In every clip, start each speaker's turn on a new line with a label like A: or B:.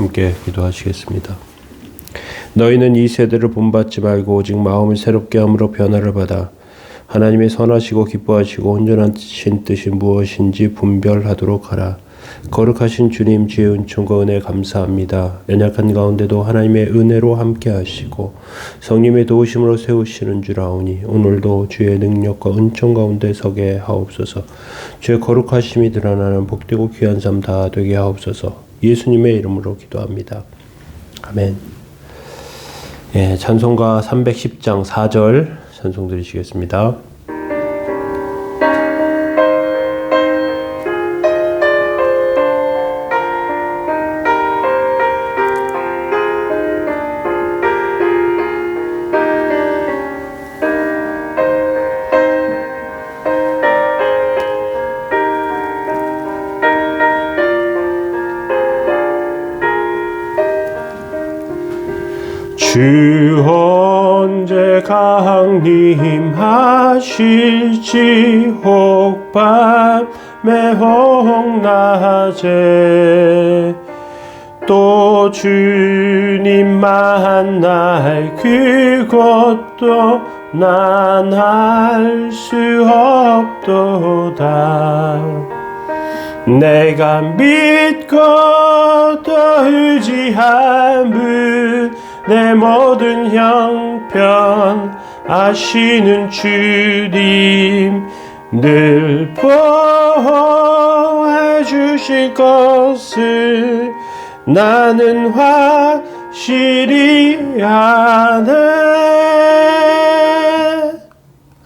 A: 함께 기도하시겠습니다. 너희는 이 세대를 본받지 말고 오직 마음을 새롭게 함으로 변화를 받아 하나님의 선하시고 기뻐하시고 온전하신 뜻이 무엇인지 분별하도록 하라. 거룩하신 주님 지혜 은총과 은혜 감사합니다. 연약한 가운데도 하나님의 은혜로 함께 하시고 성님의 도우심으로 세우시는 줄 아오니 오늘도 주의 능력과 은총 가운데 서게 하옵소서. 주의 거룩하심이 드러나는 복되고 귀한 삶 다 되게 하옵소서. 예수님의 이름으로 기도합니다. 아멘. 예, 찬송가 310장 4절 찬송 드리시겠습니다. 강림하실지 혹밤에 혹낮에 또 주님 만날 그것도 난 알 수 없도다. 내가 믿고 또 의지함은 내 모든 형편 아시는 주님 늘 보호해 주실 것을 나는 확실히 아네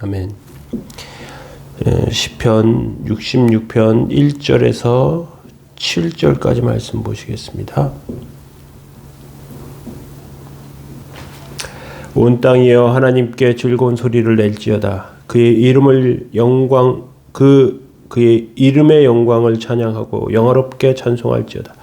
A: 아멘 예, 시편 66편 1절에서 7절까지 말씀 보시겠습니다. 온 땅이여 하나님께 즐거운 소리를 낼지어다. 그의 이름을 영광 그 그의 이름의 영광을 찬양하고 영화롭게 찬송할지어다.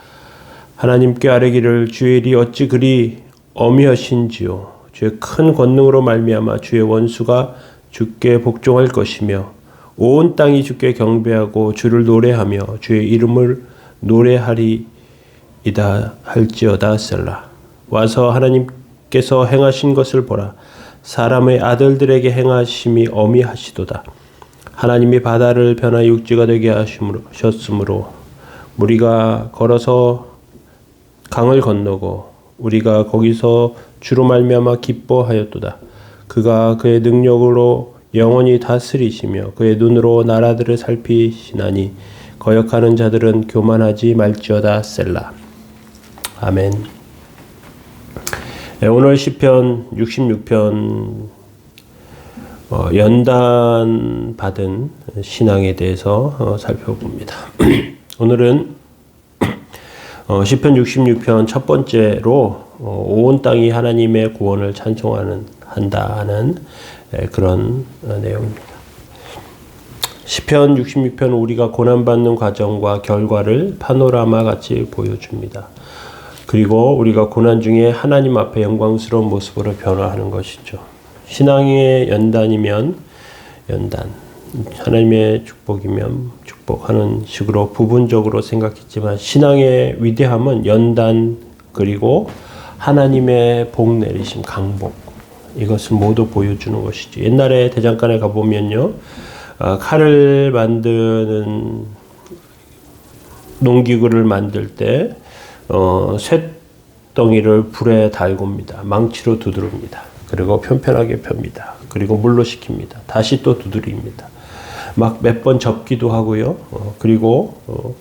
A: 하나님께 아뢰기를 주의 일이 어찌 그리 어미하신지요. 주의 큰 권능으로 말미암아 주의 원수가 주께 복종할 것이며 온 땅이 주께 경배하고 주를 노래하며 주의 이름을 노래하리이다 할지어다 셀라. 와서 하나님 께서 행하신 것을 보라. 사람의 아들들에게 행하심이 어미하시도다. 하나님이 바다를 변화 육지가 되게 하셨으므로 우리가 걸어서 강을 건너고 우리가 거기서 주로 말미암아 기뻐하였도다. 그가 그의 능력으로 영원히 다스리시며 그의 눈으로 나라들을 살피시나니 거역하는 자들은 교만하지 말지어다 셀라. 아멘. 네, 오늘 시편 66편 어, 연단 받은 신앙에 대해서 어, 살펴봅니다. 오늘은 어, 시편 66편 첫 번째로 어, 온 땅이 하나님의 구원을 찬송하는 한다는 에, 그런 어, 내용입니다. 시편 66편 우리가 고난 받는 과정과 결과를 파노라마 같이 보여줍니다. 그리고 우리가 고난 중에 하나님 앞에 영광스러운 모습으로 변화하는 것이죠. 신앙의 연단이면 연단, 하나님의 축복이면 축복하는 식으로 부분적으로 생각했지만 신앙의 위대함은 연단 그리고 하나님의 복 내리심 강복 이것을 모두 보여주는 것이죠. 옛날에 대장간에 가보면요. 어, 칼을 만드는 농기구를 만들 때 어, 쇳덩이를 불에 달굽니다. 망치로 두드립니다. 그리고 편편하게 펴니다. 그리고 물로 식힙니다. 다시 또 두드립니다. 막 몇 번 접기도 하고요. 어, 그리고 어,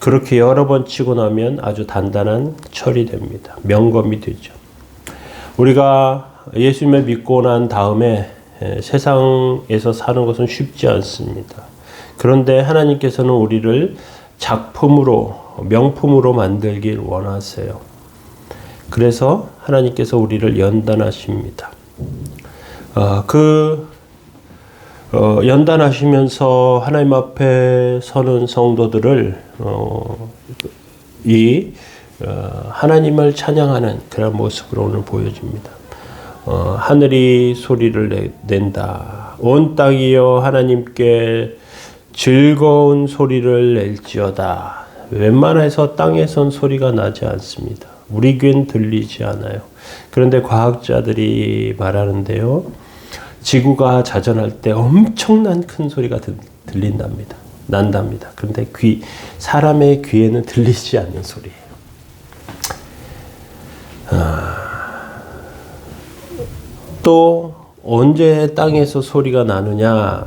A: 그렇게 여러 번 치고 나면 아주 단단한 철이 됩니다. 명검이 되죠. 우리가 예수님을 믿고 난 다음에 에, 세상에서 사는 것은 쉽지 않습니다. 그런데 하나님께서는 우리를 작품으로, 명품으로 만들길 원하세요. 그래서 하나님께서 우리를 연단하십니다. 어, 그 어, 연단하시면서 하나님 앞에 서는 성도들을 어, 이 어, 하나님을 찬양하는 그런 모습으로 오늘 보여집니다. 어, 하늘이 소리를 내, 낸다. 온 땅이여 하나님께 즐거운 소리를 낼지어다. 웬만해서 땅에선 소리가 나지 않습니다. 우리 귀엔 들리지 않아요. 그런데 과학자들이 말하는데요. 지구가 자전할 때 엄청난 큰 소리가 들, 들린답니다. 난답니다. 그런데 귀, 사람의 귀에는 들리지 않는 소리예요. 아, 또 언제 땅에서 소리가 나느냐?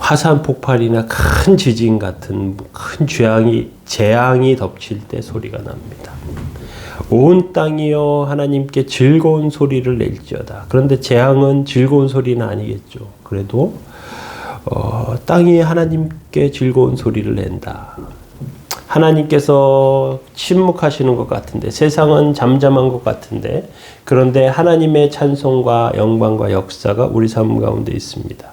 A: 음, 화산 폭발이나 큰 지진 같은 큰 재앙이 재앙이 덮칠 때 소리가 납니다. 온 땅이여 하나님께 즐거운 소리를 낼지어다. 그런데 재앙은 즐거운 소리는 아니겠죠. 그래도 어, 땅이 하나님께 즐거운 소리를 낸다. 하나님께서 침묵하시는 것 같은데 세상은 잠잠한 것 같은데 그런데 하나님의 찬송과 영광과 역사가 우리 삶 가운데 있습니다.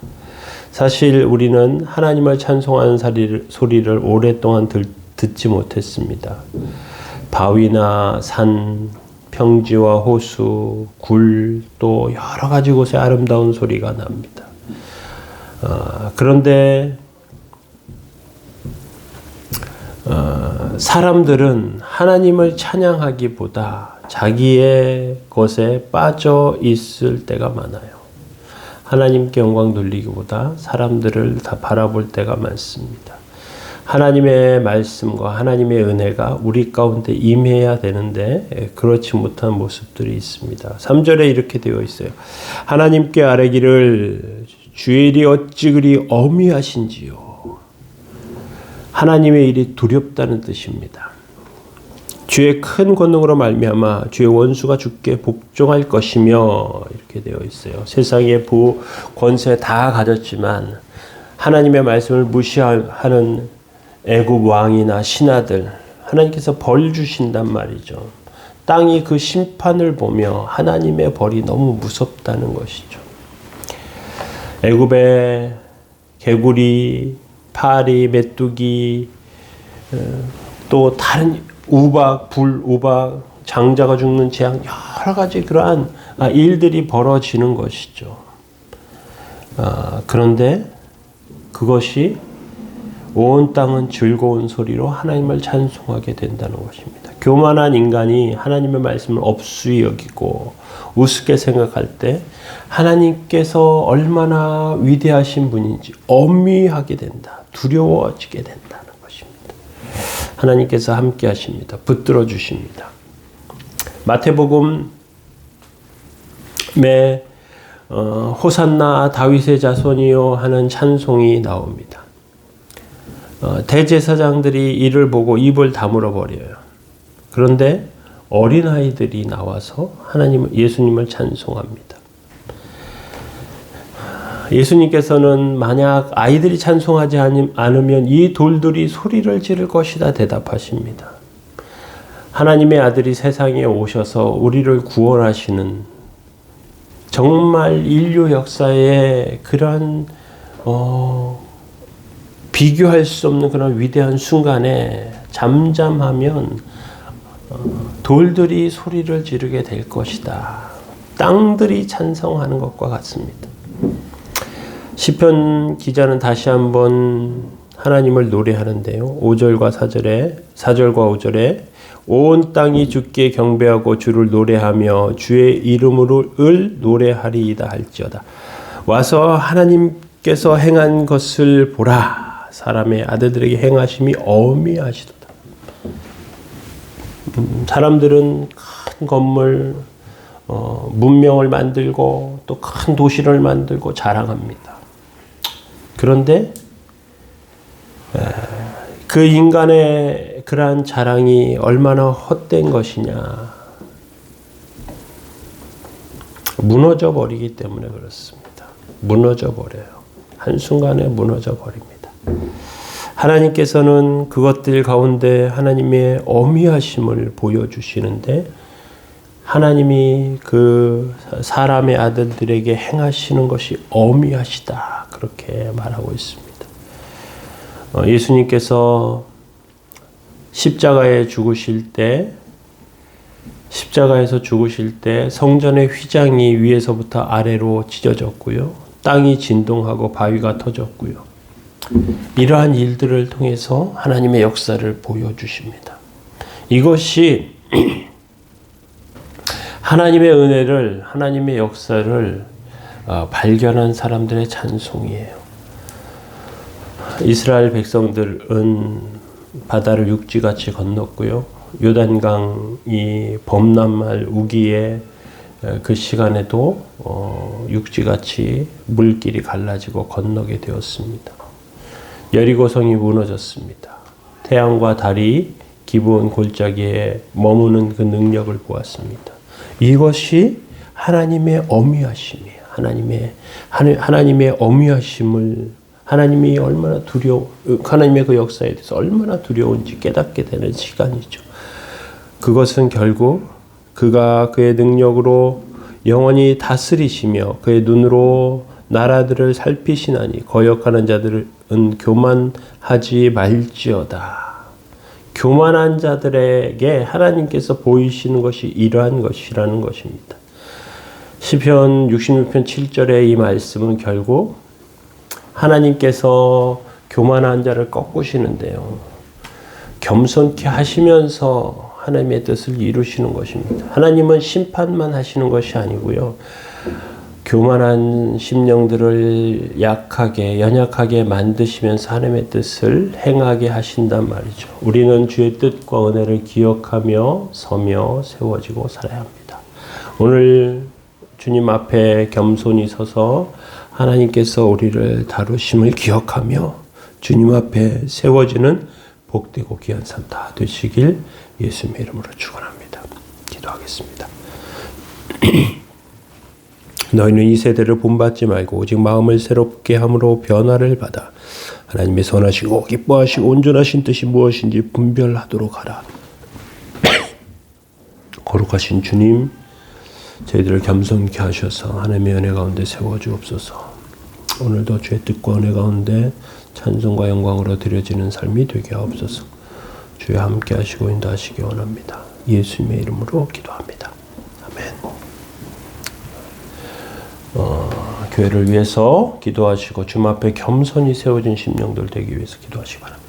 A: 사실 우리는 하나님을 찬송하는 소리를 오랫동안 들, 듣지 못했습니다. 바위나 산, 평지와 호수, 굴, 또 여러 가지 곳에 아름다운 소리가 납니다. 어, 그런데 어, 사람들은 하나님을 찬양하기보다 자기의 것에 빠져 있을 때가 많아요. 하나님께 영광 돌리기보다 사람들을 다 바라볼 때가 많습니다. 하나님의 말씀과 하나님의 은혜가 우리 가운데 임해야 되는데 그렇지 못한 모습들이 있습니다. 3절에 이렇게 되어 있어요. 하나님께 아뢰기를 주의 일이 어찌 그리 어미하신지요. 하나님의 일이 두렵다는 뜻입니다. 주의 큰 권능으로 말미암아 주의 원수가 주께 복종할 것이며 이렇게 되어 있어요. 세상의 부 권세 다 가졌지만 하나님의 말씀을 무시하는 애굽 왕이나 신하들 하나님께서 벌 주신단 말이죠. 땅이 그 심판을 보며 하나님의 벌이 너무 무섭다는 것이죠. 애굽의 개구리 파리, 메뚜기, 어, 또 다른 우박, 불, 우박, 장자가 죽는 재앙, 여러 가지 그러한 아, 일들이 벌어지는 것이죠. 아, 그런데 그것이 온 땅은 즐거운 소리로 하나님을 찬송하게 된다는 것입니다. 교만한 인간이 하나님의 말씀을 업수히 여기고 우습게 생각할 때 하나님께서 얼마나 위대하신 분인지 엄미하게 된다. 두려워지게 된다는. 하나님께서 함께 하십니다. 붙들어 주십니다. 마태복음에 어, 호산나 다윗의 자손이요 하는 찬송이 나옵니다. 어, 대제사장들이 이를 보고 입을 다물어 버려요. 그런데 어린 아이들이 나와서 하나님 예수님을 찬송합니다. 예수님께서는 만약 아이들이 찬송하지 않으면 이 돌들이 소리를 지를 것이다 대답하십니다. 하나님의 아들이 세상에 오셔서 우리를 구원하시는 정말 인류 역사의 그런 어, 비교할 수 없는 그런 위대한 순간에 잠잠하면 어, 돌들이 소리를 지르게 될 것이다. 땅들이 찬성하는 것과 같습니다. 시편 기자는 다시 한번 하나님을 노래하는데요. 5절과 4절에 4절과 5절에 온 땅이 주께 경배하고 주를 노래하며 주의 이름을 노래하리이다 할지어다. 와서 하나님께서 행한 것을 보라. 사람의 아들들에게 행하심이 어미하시도다. 음, 사람들은 큰 건물, 어, 문명을 만들고 또 큰 도시를 만들고 자랑합니다. 그런데 그 인간의 그러한 자랑이 얼마나 헛된 것이냐. 무너져 버리기 때문에 그렇습니다. 무너져 버려요. 한순간에 무너져 버립니다. 하나님께서는 그것들 가운데 하나님의 어미하심을 보여주시는데 하나님이 그 사람의 아들들에게 행하시는 것이 어미하시다. 그렇게 말하고 있습니다. 어, 예수님께서 십자가에 죽으실 때 십자가에서 죽으실 때 성전의 휘장이 위에서부터 아래로 찢어졌고요. 땅이 진동하고 바위가 터졌고요. 이러한 일들을 통해서 하나님의 역사를 보여주십니다. 이것이 하나님의 은혜를, 하나님의 역사를 어, 발견한 사람들의 찬송이에요. 이스라엘 백성들은 바다를 육지같이 건넜고요. 요단강이 범람할 우기에 에, 그 시간에도 어, 육지같이 물길이 갈라지고 건너게 되었습니다. 여리고성이 무너졌습니다. 태양과 달이 기브온 골짜기에 머무는 그 능력을 보았습니다. 이것이 하나님의 어미하심이에요. 하나님의 하나- 하나님의 어미하심을 하나님이 얼마나 두려워 하나님의 그 역사에 대해서 얼마나 두려운지 깨닫게 되는 시간이죠. 그것은 결국 그가 그의 능력으로 영원히 다스리시며 그의 눈으로 나라들을 살피시나니 거역하는 자들은 교만하지 말지어다. 교만한 자들에게 하나님께서 보이시는 것이 이러한 것이라는 것입니다. 시편 66편 7절의 이 말씀은 결국 하나님께서 교만한 자를 꺾으시는데요. 겸손케 하시면서 하나님의 뜻을 이루시는 것입니다. 하나님은 심판만 하시는 것이 아니고요. 교만한 심령들을 약하게 연약하게 만드시면서 하나님의 뜻을 행하게 하신단 말이죠. 우리는 주의 뜻과 은혜를 기억하며 서며 세워지고 살아야 합니다. 오늘 주님 앞에 겸손히 서서 하나님께서 우리를 다루심을 기억하며 주님 앞에 세워지는 복되고 귀한 삶 다 되시길 예수님의 이름으로 축원합니다. 기도하겠습니다. 너희는 이 세대를 본받지 말고 오직 마음을 새롭게 함으로 변화를 받아 하나님의 선하시고 기뻐하시고 온전하신 뜻이 무엇인지 분별하도록 하라. 거룩하신 주님, 저희들을 겸손케 하셔서 하나님의 은혜 가운데 세워 주옵소서. 오늘도 주의 뜻과 은혜 가운데 찬송과 영광으로 드려지는 삶이 되게 하옵소서. 주여 함께 하시고 인도하시기 원합니다. 예수님의 이름으로 기도합니다. 아멘. 어, 교회를 위해서 기도하시고 주님 앞에 겸손히 세워진 심령들 되기 위해서 기도하시기 바랍니다.